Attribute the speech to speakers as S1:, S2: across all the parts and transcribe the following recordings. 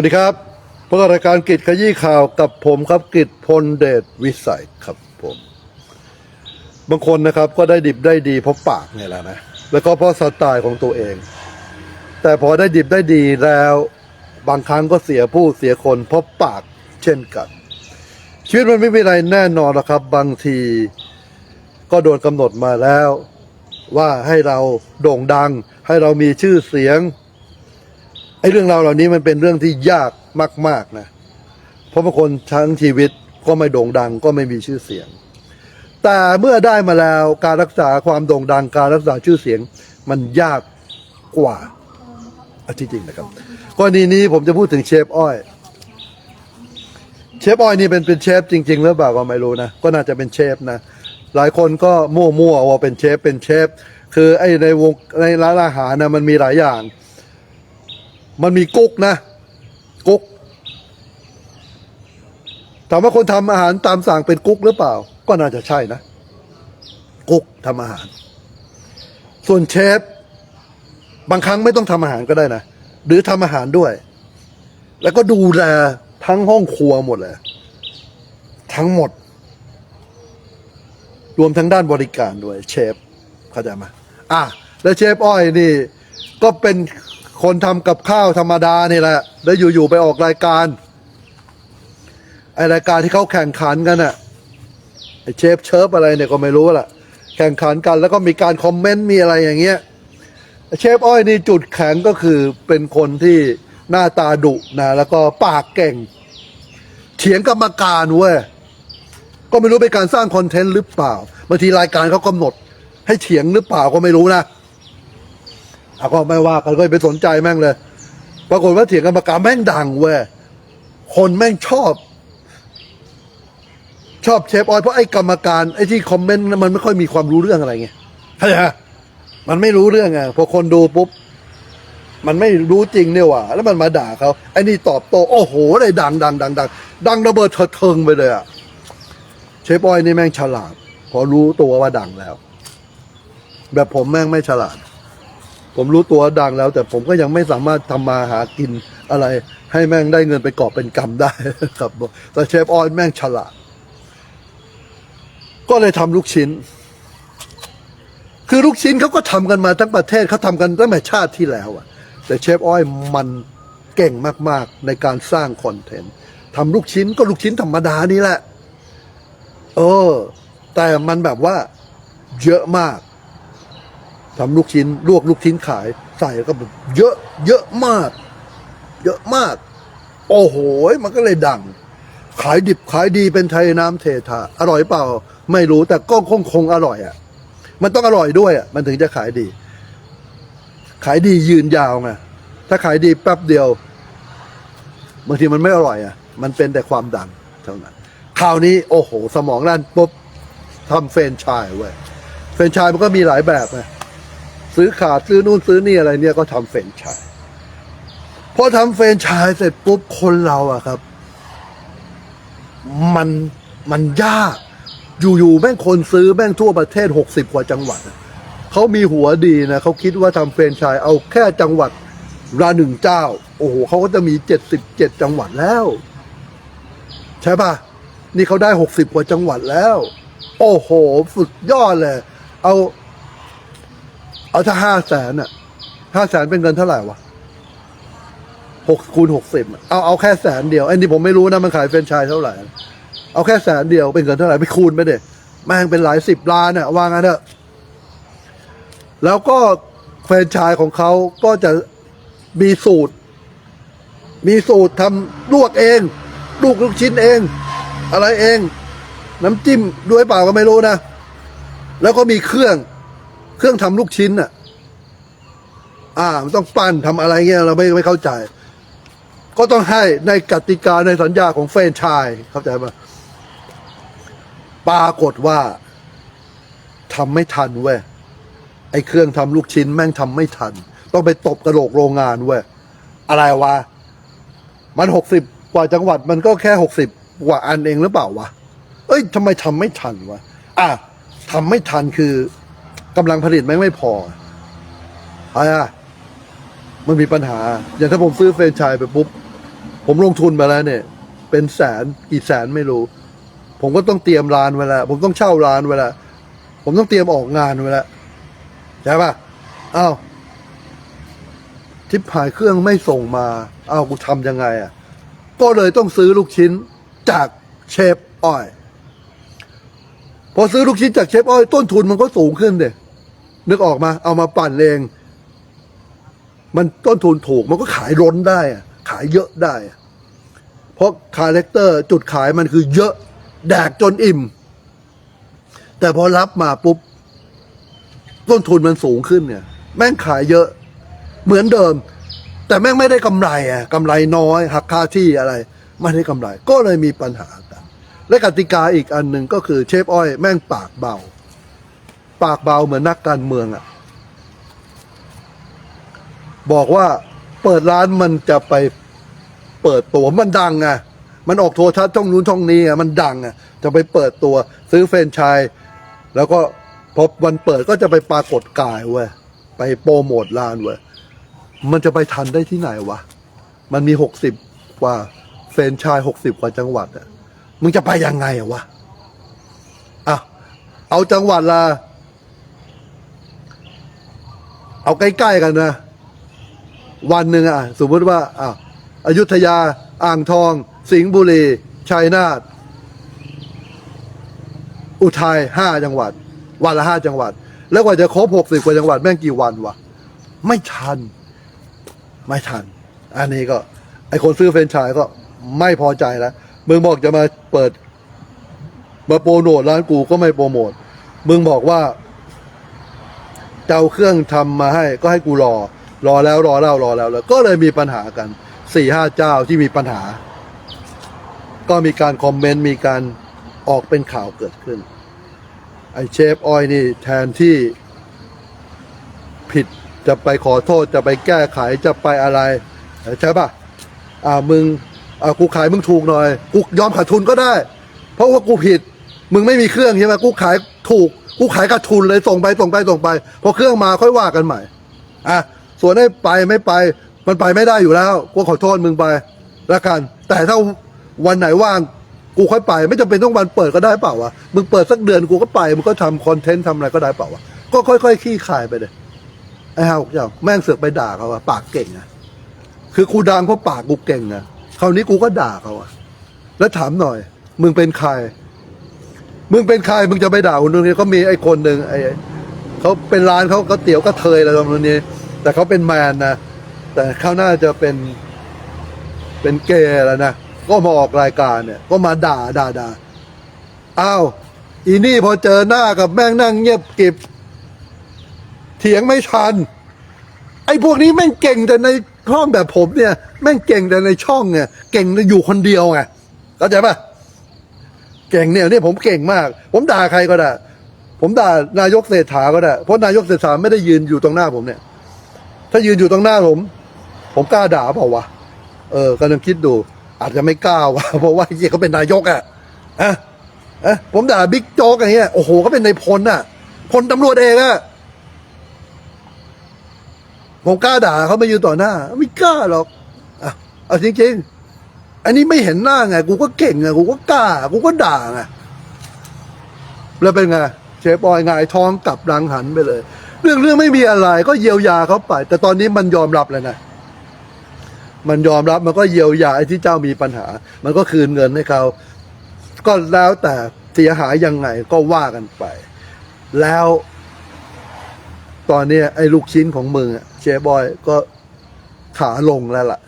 S1: วัสดีครับพบกับรายการกิจขยี้ข่าวกับผมครับกิจพลเดชวิสัยครับผม บางคนนะครับก็ได้ดิบได้ดีเพราะปากเนี่ยแหละนะ แล้วก็เพราะสไตล์ของตัวเอง แต่พอได้ดิบได้ดีแล้วบางครั้งก็เสียผู้เสียคนเพราะปากเช่นกัน ชีวิตมันไม่มีอะไรแน่นอนหรอกครับ บางทีก็โดนกำหนดมาแล้ว ว่าให้เราโด่งดัง ให้เรามีชื่อเสียง ไอ้เรื่องราวเหล่านี้มันเป็นเรื่องที่ยากมาก ๆนะ เพราะบางคนทั้งชีวิตก็ไม่โด่งดังก็ไม่มีชื่อเสียง แต่เมื่อได้มาแล้วการรักษาความโด่งดังการรักษาชื่อเสียงมันยากกว่าอที่จริงนะครับกรณีนี้ผมจะพูดถึงเชฟอ้อย เชฟอ้อยนี่เป็นเป็นเชฟจริง ๆ หรือเปล่าก็ไม่รู้นะก็น่าจะเป็นเชฟนะหลายคนก็มั่วๆว่าเป็นเชฟเป็นเชฟคือไอ้ในวงในร้านอาหารนะมันมีหลายอย่าง มันมีกุ๊กนะ กุ๊กถามว่าคนทำอาหารตามสั่งเป็นกุ๊กหรือเปล่า ก็น่าจะใช่นะ กุ๊กทำอาหาร ส่วนเชฟ บางครั้งไม่ต้องทำอาหารก็ได้นะ หรือทำอาหารด้วย แล้วก็ดูแลทั้งห้องครัวหมดเลย ทั้งหมด รวมทั้งด้านบริการด้วย เชฟเข้าใจไหมอะ แล้วเชฟอ้อยนี่ ก็เป็น คนทำกับข้าวธรรมดานี่แหละ แล้วอยู่ๆไปออกรายการ ไอรายการที่เขาแข่งขันกันอะไอเชฟเชิฟอะไรเนี่ยก็ไม่รู้ละแข่งขันกันแล้วก็มีการคอมเมนต์มีอะไรอย่างเงี้ยเชฟอ้อยนี่จุดแข็งก็คือเป็นคนที่หน้าตาดุนะแล้วก็ปากเก่ง เถียงกรรมการเว้ยก็ไม่รู้เป็นการสร้างคอนเทนต์หรือเปล่าบางทีรายการเขากำหนด ให้เถียงหรือเปล่าก็ไม่รู้นะ อาก็ไม่ว่ากันก็ไปสนใจแม่งเลย ปรากฏว่าเถียงกรรมการแม่งดังเว้ยคนแม่งชอบ ชอบเชฟออยเพราะไอ้กรรมการไอ้ที่คอมเมนต์มันไม่ค่อยมีความรู้เรื่องอะไรไงเข้าใจไหมมันไม่รู้เรื่องไงพอคนดูปุ๊บมันไม่รู้จริงเนี่ยว่ะแล้วมันมาด่าเขาไอ้นี่ตอบโต้โอ้โหได้ดังดังดังดังดังระเบิดเถิดเทิงไปเลยอะเชฟออยนี่แม่งฉลาด พอรู้ตัวว่าดังแล้ว แบบผมแม่งไม่ฉลาด ผมรู้ตัวดังแล้ว แต่ผมก็ยังไม่สามารถทำมาหากินอะไร ให้แม่งได้เงินไปกอบเป็นกำได้ครับแต่เชฟออยแม่งฉลาด ก็เลยทำลูกชิ้น คือลูกชิ้นเขาก็ทำกันมาทั้งประเทศเขาทำกันตั้งแต่ชาติที่แล้วอะแต่เชฟอ้อยมันเก่งมากๆในการสร้างคอนเทนต์ทำลูกชิ้นก็ลูกชิ้นธรรมดานี่แหละ เออ แต่มันแบบว่าเยอะมาก ทำลูกชิ้นลวกลูกชิ้นขายใส่ก็แบบเยอะเยอะมาก เยอะมาก โอ้โหมันก็เลยดัง ขายดิบขายดีเป็นไทยน้ำเททาอร่อยเปล่า ไม่รู้แต่ก็คงคงอร่อยอะ มันต้องอร่อยด้วยอะ มันถึงจะขายดี ขายดียืนยาวไงถ้าขายดีแป๊บเดียวบางทีมันไม่อร่อยอะ มันเป็นแต่ความดังเท่านั้นคราวนี้โอ้โห สมองด้านปุ๊บทำเฟรนไชายเว้ยเฟรนไชายมันก็มีหลายแบบไง ซื้อขาดซื้อนู่นซื้อนี่อะไรเนี่ยก็ทำเฟรนชายพอทำเฟรนชายเสร็จปุ๊บคนเราอะครับ มันมันยากอยู่ๆแม่งคนซื้อแม่งทั่วประเทศหกสิบกว่าจังหวัดเขามีหัวดีนะเขาคิดว่าทำเฟรนชส์เอาแค่จังหวัดละหนึ่งเจ้า โอ้โหเขาก็จะมีเจ็ดสิบเจ็ดจังหวัดแล้ว ใช่ปะนี่เขาได้หกสิบกว่าจังหวัดแล้ว โอ้โห สุดยอดเลย เอา เอาถ้าห้าแสนอะห้าแสนเป็นเงินเท่าไหร่วะหกคูณหกสิบเอาเอาแค่แสนเดียวไอ้นี่ผมไม่รู้นะมันขายเฟรนไชส์เท่าไหร่ เอาแค่แสนเดียวเป็นเงินเท่าไหร่ไปคูณไปเด็แม่งเป็นหลายสิบล้านเนี่ยว่างั้นเถอะแล้วก็แฟรนไชส์ของเขาก็จะมีสูตร มีสูตรทำลวกเองลูกลูกชิ้นเอง อะไรเอง น้ำจิ้มด้วยเปล่าก็ไม่รู้นะ แล้วก็มีเครื่อง เครื่องทำลูกชิ้นอะ อ่า มันต้องปั้นทำอะไรเงี้ยเราไม่ไม่เข้าใจ ก็ต้องให้ในกติกาในสัญญาของแฟนชส์เข้าใจปะปรากฏว่าทำไม่ทันเว้ยไอ้เครื่องทำลูกชิ้นแม่งทำไม่ทัน ต้องไปตบกระโหลกโรงงานเว้ยอะไรวะ มันหกสิบกว่าจังหวัดมันก็แค่หกสิบกว่าอันเองหรือเปล่าวะ เอ้ยทำไมทำไม่ทันวะ อะทำไม่ทันคือ กำลังผลิตแม่งไม่พออะไรอะมันมีปัญหา อย่างถ้าผมซื้อเฟรนไชส์ไปปุ๊บ ผมลงทุนมาแล้วเนี่ย เป็นแสนกี่แสนไม่รู้ ผมก็ต้องเตรียมร้านไว้แล้วผมต้องเช่าร้านไว้แล้วผมต้องเตรียมออกงานไว้แล้วใช่ปะอ้าวทิปหายเครื่องไม่ส่งมาอ้าวกูทำยังไงอะ ก็เลยต้องซื้อลูกชิ้นจากเชฟอ้อย พอซื้อลูกชิ้นจากเชฟอ้อยต้นทุนมันก็สูงขึ้นเด็ นึกออกมา เอามาปั่นเอง มันต้นทุนถูกมันก็ขายล้นได้ ขายเยอะได้ เพราะคาแรคเตอร์จุดขายมันคือเยอะแดกจนอิ่ม แต่พอรับมาปุ๊บ ต้นทุนมันสูงขึ้นเนี่ย แม่งขายเยอะ เหมือนเดิม แต่แม่งไม่ได้กำไรอะกำไรน้อย หักค่าที่อะไร ไม่ได้กำไร ก็เลยมีปัญหากันและกติกาอีกอันหนึ่งก็คือเชฟอ้อยแม่งปากเบา ปากเบาเหมือนนักการเมืองอะบอกว่าเปิดร้านมันจะไปเปิดตัวมันดังไงมันออกโทรทัศน์ช่องนู้นช่องนี้อะมันดังอะจะไปเปิดตัวซื้อแฟรนไชส์แล้วก็พอวันเปิดก็จะไปปรากฏกายเว้ยไปโปรโมทร้านเว้ยมันจะไปทันได้ที่ไหนวะ มันมีหกสิบกว่าแฟรนไชส์หกสิบกว่าจังหวัดอะมึงจะไปยังไงอะวะอะเอาจังหวัดละ เอาใกล้ๆกันนะ วันหนึ่งอะ สมมติว่าอะอยุธยา อ่างทอง สิงห์บุรี ชัยนาทอุทัยห้าจังหวัด วันละห้าจังหวัด แล้วกว่าจะครบหกสิบกว่าจังหวัดแม่งกี่วันวะไม่ทัน ไม่ทัน อันนี้ก็ ไอคนซื้อแฟรนชส์ก็ไม่พอใจแล้วมึงบอกจะมาเปิด มาโปรโมทร้านกูก็ไม่โปรโมทมึงบอกว่า จะเอาเครื่องทำมาให้ก็ให้กูรอ รอแล้วรอเล่ารอแล้วแล้ว ก็เลยมีปัญหากันสี่ห้าเจ้าที่มีปัญหา ก็มีการคอมเมนต์มีการออกเป็นข่าวเกิดขึ้น ไอเชฟออยนี่แทนที่ผิดจะไปขอโทษจะไปแก้ไขจะไปอะไร ใช่ปะอ่ามึงอ่ากูขายมึงถูกหน่อย กูยอมขาดทุนก็ได้ เพราะว่ากูผิด มึงไม่มีเครื่องใช่ไหมกูขายถูก กูขายขาดทุนเลยส่งไปส่งไปส่งไปพอเครื่องมาค่อยว่ากันใหม่อะส่วนให้ไปไม่ไป มันไปไม่ได้อยู่แล้วกูขอโทษมึงไปละกัน แต่ถ้าวันไหนว่างกูค่อยไป ไม่จำเป็นต้องวันเปิดก็ได้เปล่าวะมึงเปิดสักเดือนกูก็ไปมึงก็ทำคอนเทนต์ทำอะไรก็ได้เปล่าวะก็ค่อยๆขี้คายไปเลยไอ้ห่าเจ้าแม่งเสือกไปด่าเขาอะปากเก่งอะคือกูดังเพราะปากกูเก่งอะคราวนี้กูก็ด่าเขาอะแล้วถามหน่อย มึงเป็นใคร มึงเป็นใครมึงจะไปด่าคนนึงก็มีไอ้คนหนึ่งไอ้เขาเป็นร้านเขาก็เตี๋ยวก็เทยอะไรประมาณนี้ แต่เขาเป็นแมนนะแต่เขาหน่าจะเป็น เป็นเกย์แล้วนะก็มาออกรายการเนี่ย ก็มาด่าด่าด่าอ้าวอีนี่พอเจอหน้ากับแม่งนั่งเงียบกิบเถียงไม่ทัน ไอ้พวกนี้แม่งเก่งแต่ในห้องแบบผมเนี่ย แม่งเก่งแต่ในช่องเนี่ยเก่งแต่อยู่คนเดียวไงเข้าใจปะ เก่งเนี่ยเนี่ยผมเก่งมาก ผมด่าใครก็ได้ ผมด่านายกเศรษฐาก็ได้ เพราะนายกเศรษฐาไม่ได้ยืนอยู่ตรงหน้าผมเนี่ย ถ้ายืนอยู่ตรงหน้าผม ผมกล้าด่าเปล่าวะเออกำลังคิดดู อาจจะไม่กล้าวะเพราะว่าเหี้ยเขาเป็นนายกอะอะอะผมด่าบิ๊กโจ๊กอย่างเงี้ยโอ้โหเขาเป็นในพลอะพลตำรวจเองอะผมกล้าด่าเขาไม่ยืนต่อหน้า ไม่กล้าหรอกอะเอาจริงๆ อันนี้ไม่เห็นหน้าไง กูก็เก่งไง กูก็กล้า กูก็ด่าไง แล้วเป็นไง เชฟบอยงายท้องกลับรังหันไปเลย เรื่องเรื่องไม่มีอะไรก็เยียวยาเขาไป แต่ตอนนี้มันยอมรับแล้วนะ มันยอมรับมันก็เยียวยาไอ้ที่เจ้ามีปัญหา มันก็คืนเงินให้เขา ก็แล้วแต่เสียหายยังไงก็ว่ากันไป แล้ว ตอนนี้ไอ้ลูกชิ้นของมึงอเชฟบอยก็ขาลงแล้วล่ะ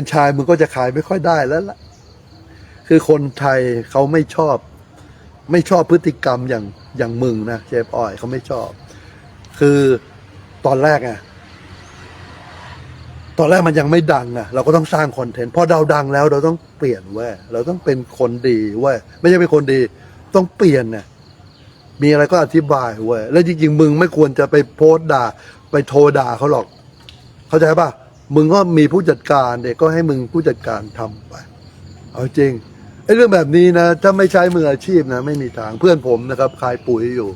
S1: นไชายมึงก็จะขายไม่ค่อยได้แล้วล่ะ คือคนไทยเขาไม่ชอบ ไม่ชอบพฤติกรรมอย่างอย่างมึงนะเชฟอ้อยเขาไม่ชอบ คือตอนแรกอะตอนแรกมันยังไม่ดังอะเราก็ต้องสร้างคอนเทนต์พอเราดังแล้ว เราต้องเปลี่ยนเว้ยเราต้องเป็นคนดีเว้ยไม่ใช่เป็นคนดี ต้องเปลี่ยนน่ยมีอะไรก็อธิบายเว้ยแล้วจริงๆมึงไม่ควรจะไปโพสต์ด่า ไปโทรด่าเขาหรอก เข้าใจป่ะ มึงก็มีผู้จัดการเด็กก็ให้มึงผู้จัดการทำไป เอาจริงไอ้เรื่องแบบนี้นะ ถ้าไม่ใช้มืออาชีพนะ ไม่มีทางเพื่อนผมนะครับ ขายปุ๋ยอยู่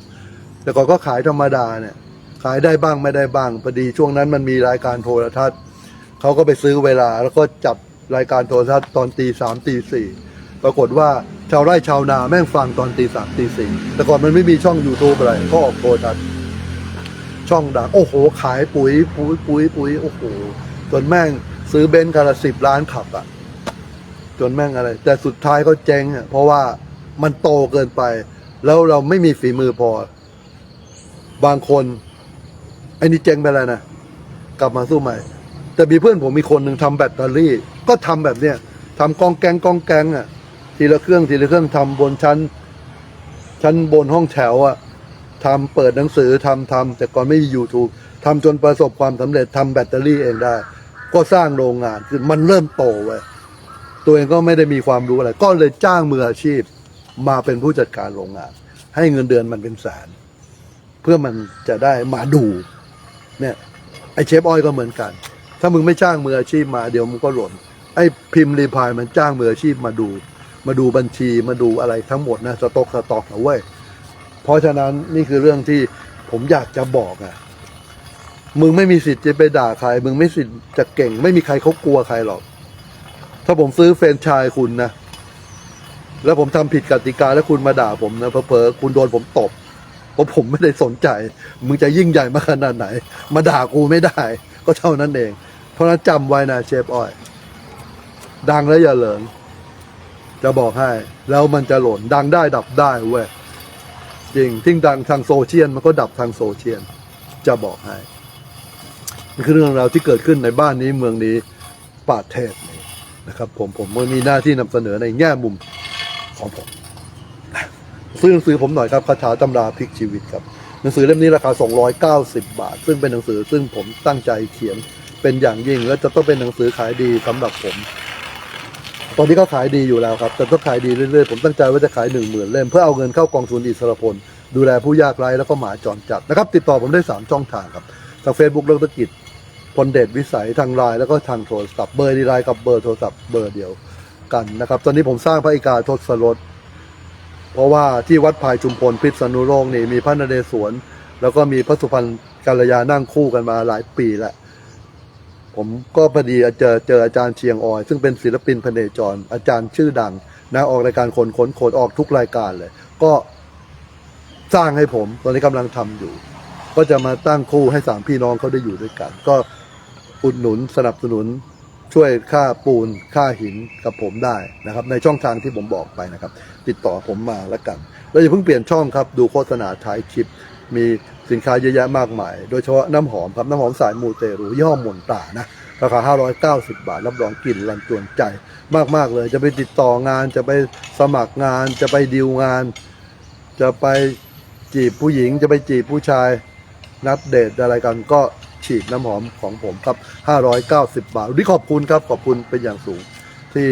S1: แต่ก่อนก็ขายธรรมดาเนี่ย ขายได้บ้างไม่ได้บ้างพอดีช่วงนั้นมันมีรายการโทรทัศน์เขาก็ไปซื้อเวลา แล้วก็จับรายการโทรทัศน์ตอนตีสามตีสี่ปรากฏว่าชาวไร่ชาวนาแม่งฟังตอนตีสามตีสี่แต่ก่อนมันไม่มีช่อง YouTube อะไรก็ออกโทรทัศน์ช่องดังโอ้โห ขายปุ๋ยปุ๋ยปุ๋ยปุ๋ยโอ้โห จนแม่งซื้อเบนซ์คันละสิบล้านขับอะจนแม่งอะไร แต่สุดท้ายก็เจ๊งอะเพราะว่ามันโตเกินไป แล้วเราไม่มีฝีมือพอ บางคนไอ้นี่เจ๊งไปแล้วนะกลับมาสู้ใหม่ แต่มีเพื่อนผมมีคนหนึ่งทำแบตเตอรี่ ก็ทำแบบเนี้ยทำกองแกงกองแกงอะทีละเครื่องทีละเครื่องทำบนชั้น ชั้นบนห้องแถวอะทำเปิดหนังสือทำทำแต่ก่อนไม่มี YouTube ทำจนประสบความสำเร็จทำแบตเตอรี่เองได้ ก็สร้างโรงงานคือมันเริ่มโตเว้ยตัวเองก็ไม่ได้มีความรู้อะไร ก็เลยจ้างมืออาชีพมาเป็นผู้จัดการโรงงาน ให้เงินเดือนมันเป็นแสนเพื่อมันจะได้มาดู เนี่ยไอเชฟอ้อยก็เหมือนกัน ถ้ามึงไม่จ้างมืออาชีพมาเดี๋ยวมึงก็หล่นไอพิมพ์รีพายมันจ้างมืออาชีพมาดู มาดูบัญชีมาดูอะไรทั้งหมดนะสต็อกสต็อกนะเว้เพราะฉะนั้นนี่คือเรื่องที่ผมอยากจะบอกอะ มึงไม่มีสิทธิ์จะไปด่าใคร มึงไม่สิทธิ์จะเก่ง ไม่มีใครเขากลัวใครหรอก ถ้าผมซื้อเฟรนไชายคุณนะ แล้วผมทำผิดกติกาแล้วคุณมาด่าผมนะเพอๆคุณโดนผมตบเพราะผมไม่ได้สนใจ มึงจะยิ่งใหญ่มาขนาดไหน มาด่ากูไม่ได้ ก็เท่านั้นเอง เพราะฉะนั้นจำไว้นะเชฟอ้อย ดังแล้วอย่าเหลิงจะบอกให้ แล้วมันจะหล่นดังได้ดับได้เว้ยจริงทิ้งดังทางโซเชียลมันก็ดับทางโซเชียลจะบอกให้ นี่คือเรื่องราวที่เกิดขึ้นในบ้านนี้เมืองนี้ป่าเทศนี้นะครับ ผมผมมีหน้าที่นำเสนอในแง่มุมของผมซื้อหนังสือผมหน่อยครับคาถาตำราพลิกชีวิตครับหนังสือเล่มนี้ราคา 290 บาท ซึ่งเป็นหนังสือซึ่งผมตั้งใจเขียนเป็นอย่างยิ่ง และจะต้องเป็นหนังสือขายดีสำหรับผม ตอนนี้ก็ขายดีอยู่แล้วครับแต่ต้องขายดีเรื่อยๆผมตั้งใจว่าจะขายหนึ่งหมื่นเล่มเพื่อเอาเงินเข้ากองทุนอิสรพลดูแลผู้ยากไร้แล้วก็หมาจรจัดนะครับ ติดต่อผมได้ 3 ช่องทางครับทาง Facebook เรื่องธุรกิจ พลเดชวิสัยทางไลน์แล้วก็ทางโทรศัพท์เบอร์ดีไลน์กับเบอร์โทรศัพท์เบอร์เดียวกันนะครับ ตอนนี้ผมสร้างพระอิกาทศรถเพราะว่าที่วัดพายชุมพลพิษณุโลกนี่มีพระนเรศวรแล้วก็มีพระสุพรรณกัลยานั่งคู่กันมาหลายปีแล้วผมก็พอดีเจอเจออาจารย์เชียงออย ซึ่งเป็นศิลปินพเนจร อาจารย์ชื่อดังนะออกรายการคนค้นโคดออกทุกรายการเลย ก็สร้างให้ผมตอนนี้กำลังทำอยู่ ก็จะมาตั้งคู่ให้สามพี่น้องเขาได้อยู่ด้วยกัน ก็ อุดหนุนสนับสนุนช่วยค่าปูนค่าหินกับผมได้นะครับ ในช่องทางที่ผมบอกไปนะครับ ติดต่อผมมาแล้วกันแล้วอย่าเพิ่งเปลี่ยนช่องครับดูโฆษณาท้ายคลิป มีสินค้าเยอะแยะมากมาย โดยเฉพาะน้ำหอมครับน้ำหอมสายมูเตรูยี่ห้อมนตานะราคา 590 บาท รับรองกลิ่นรันจวนใจมากๆเลย จะไปติดต่องานจะไปสมัครงาน จะไปดีลงาน จะไปจีบผู้หญิงจะไปจีบผู้ชายนัดเดทอะไรกันก็ ฉีดน้ำหอมของผมครับ 590 บาทวันนี้ขอบคุณครับ ขอบคุณเป็นอย่างสูง ที่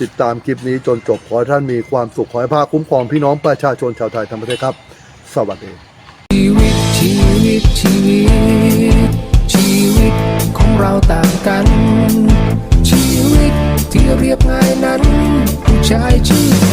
S1: ติดตามคลิปนี้จนจบขอให้ท่านมีความสุขขอให้พระคุ้มครองพี่น้องประชาชนชาวไทยทั้งประเทศครับ สวัสดี
S2: ชีวิตชีวิตชีวิตชีวิตของเราต่างกัน ชีวิตที่เรียบง่ายนั้นผู้ชายชื่อ